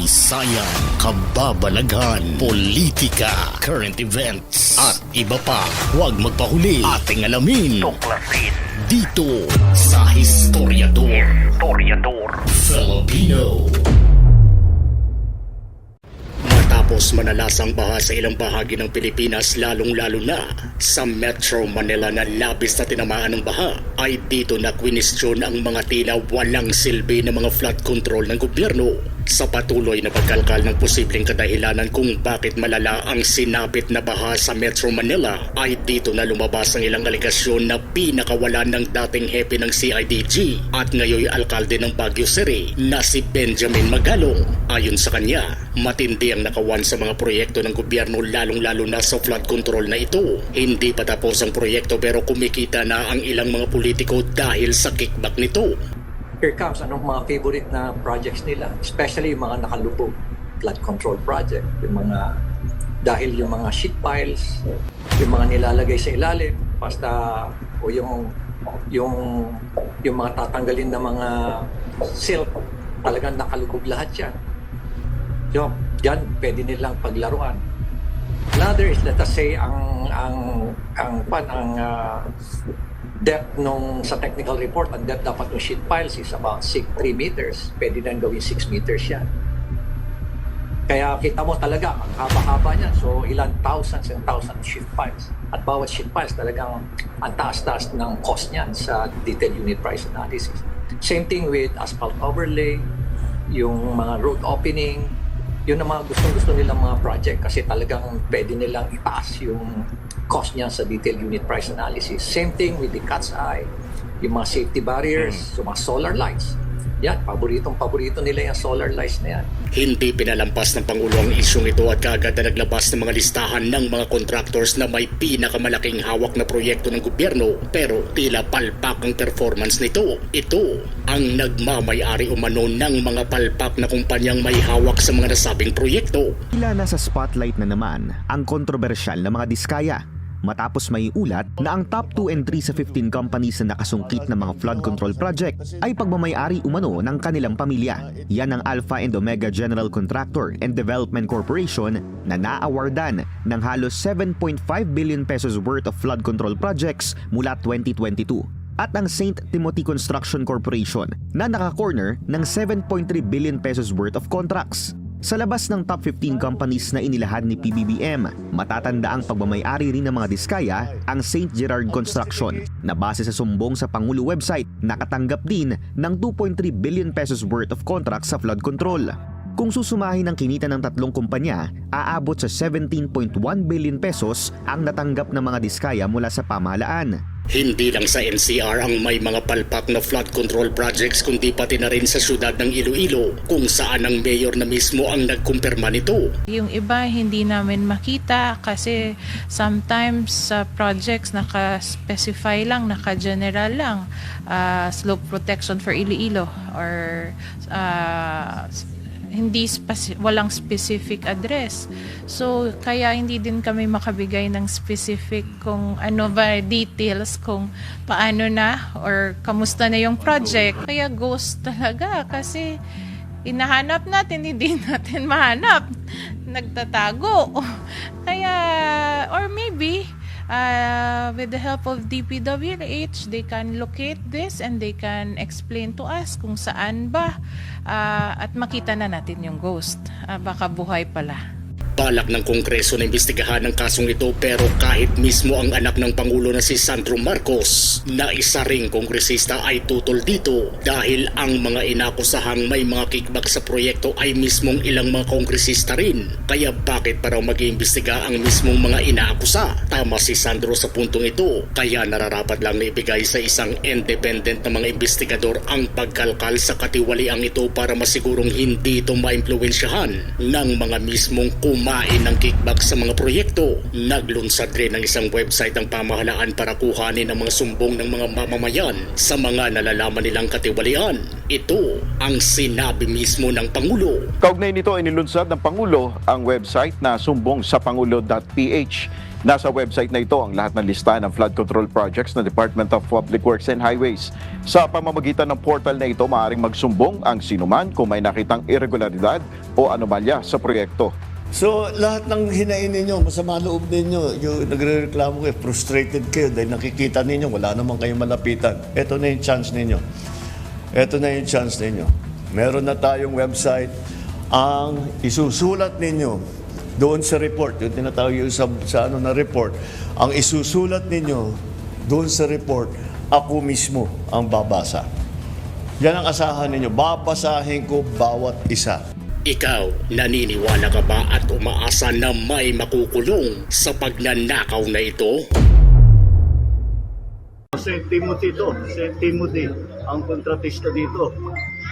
kasaysayan, kababalaghan, politika, current events, at iba pa. Huwag magpahuli. Ating alamin. Tuklasin. Dito sa Historiador. Historiador. Filipino. Matapos manalasang baha sa ilang bahagi ng Pilipinas lalong-lalo na sa Metro Manila na labis na tinamaan ng baha ay dito na kwinestyon ang mga tila walang silbi ng mga flood control ng gobyerno sa patuloy na pagkalkal ng posibleng kadahilanan kung bakit malala ang sinapit na baha sa Metro Manila ay dito na lumabas ang ilang aligasyon na pinakawalan ng dating hepe ng CIDG at ngayoy alkalde ng Baguio City na si Benjamin Magalong. Ayon sa kanya, matindi ang nakawan sa mga proyekto ng gobyerno lalong-lalo na sa flood control na ito. Hindi pa tapos ang proyekto pero kumikita na ang ilang mga politiko dahil sa kickback nito. Here comes anong mga favorite na projects nila, especially yung mga nakalubog flood control project, yung mga dahil yung mga sheet piles, yung mga nilalagay sa ilalim, basta o yung yung yung mga tatanggalin na mga silk, talagang nakalubog lahat yan. So, yan, pwede nilang paglaruan. Another is let us say ang ang ang pan ang ah, depth nung sa technical report, ang depth dapat ng sheet piles is about 6, 3 meters. Pwede nang gawin 6 meters yan. Kaya kita mo talaga, ang haba-haba niyan. So, ilan thousands and thousands sheet piles. At bawat sheet piles talagang ang taas-taas ng cost niyan sa detailed unit price analysis. Same thing with asphalt overlay, yung mga road opening, yun ang mga gustong-gusto nilang mga project kasi talagang pwede nilang itaas yung cost niya sa detailed unit price analysis. Same thing with the cat's eye, yung mga safety barriers, yung mga solar lights. Yan, paboritong paborito nila yung solar lights na yan. Hindi pinalampas ng Pangulo ang isyong ito at kaagad na naglabas ng mga listahan ng mga contractors na may pinakamalaking hawak na proyekto ng gobyerno pero tila palpak ang performance nito. Ito ang nagmamayari umano ng mga palpak na kumpanyang may hawak sa mga nasabing proyekto. Tila nasa spotlight na naman ang kontrobersyal na mga diskaya matapos may ulat na ang top 2 and 3 sa 15 companies na nakasungkit ng mga flood control project ay pagmamayari umano ng kanilang pamilya. Yan ang Alpha and Omega General Contractor and Development Corporation na naawardan ng halos 7.5 billion pesos worth of flood control projects mula 2022 at ang St. Timothy Construction Corporation na naka-corner ng 7.3 billion pesos worth of contracts. Sa labas ng top 15 companies na inilahad ni PBBM, matatanda ang pagmamayari rin ng mga diskaya ang St. Gerard Construction na base sa sumbong sa Pangulo website nakatanggap din ng 2.3 billion pesos worth of contracts sa flood control. Kung susumahin ang kinita ng tatlong kumpanya, aabot sa 17.1 billion pesos ang natanggap ng mga diskaya mula sa pamahalaan. Hindi lang sa NCR ang may mga palpak na flood control projects kundi pati na rin sa syudad ng Iloilo kung saan ang mayor na mismo ang nagkumpirma nito. Yung iba hindi namin makita kasi sometimes sa projects naka-specify lang, naka-general lang. Ah, slope protection for Iloilo or ah, hindi speci- walang specific address. So kaya hindi din kami makabigay ng specific kung ano ba details kung paano na or kamusta na yung project. Kaya ghost talaga kasi inahanap natin, hindi natin mahanap. Nagtatago. Kaya, or maybe, uh, with the help of DPWH, they can locate this and they can explain to us kung saan ba uh, at makita na natin yung ghost. Uh, baka buhay pala. Balak ng Kongreso na imbestigahan ang kasong ito pero kahit mismo ang anak ng Pangulo na si Sandro Marcos na isa ring kongresista ay tutol dito dahil ang mga inakusahang may mga kickback sa proyekto ay mismong ilang mga kongresista rin. Kaya bakit para mag-iimbestiga ang mismong mga inaakusa? Tama si Sandro sa puntong ito kaya nararapat lang na ibigay sa isang independent na mga investigador ang pagkalkal sa katiwaliang ito para masigurong hindi ito maimpluwensyahan ng mga mismong kumain ng kickback sa mga proyekto. Naglunsad rin ng isang website ang pamahalaan para kuhanin ang mga sumbong ng mga mamamayan sa mga nalalaman nilang katiwalian. Ito ang sinabi mismo ng Pangulo. Kaugnay nito ay nilunsad ng Pangulo ang website na sumbong sa pangulo.ph. Nasa website na ito ang lahat ng listahan ng flood control projects ng Department of Public Works and Highways. Sa pamamagitan ng portal na ito, maaaring magsumbong ang sinuman kung may nakitang irregularidad o anomalya sa proyekto. So, lahat ng hinain ninyo, masama loob ninyo, yung nagre-reklamo kayo, frustrated kayo dahil nakikita ninyo, wala naman kayong malapitan. Ito na yung chance ninyo. Ito na yung chance ninyo. Meron na tayong website. Ang isusulat ninyo doon sa report, yung tinatawag yung sa, sa ano na report, ang isusulat ninyo doon sa report, ako mismo ang babasa. Yan ang asahan ninyo. Babasahin ko bawat isa. Ikaw, naniniwala ka ba at umaasa na may makukulong sa pagnanakaw na ito? St. Timothy to, St. Timothy, ang kontratista dito.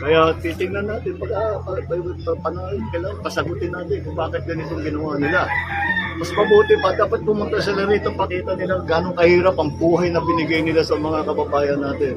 Kaya titingnan natin, pag ah, pa, pa, pa, panahon, kailangan pasagutin natin kung bakit ganitong ginawa nila. Mas mabuti pa, dapat pumunta sila rito, pakita nila gano'ng kahirap ang buhay na binigay nila sa mga kababayan natin.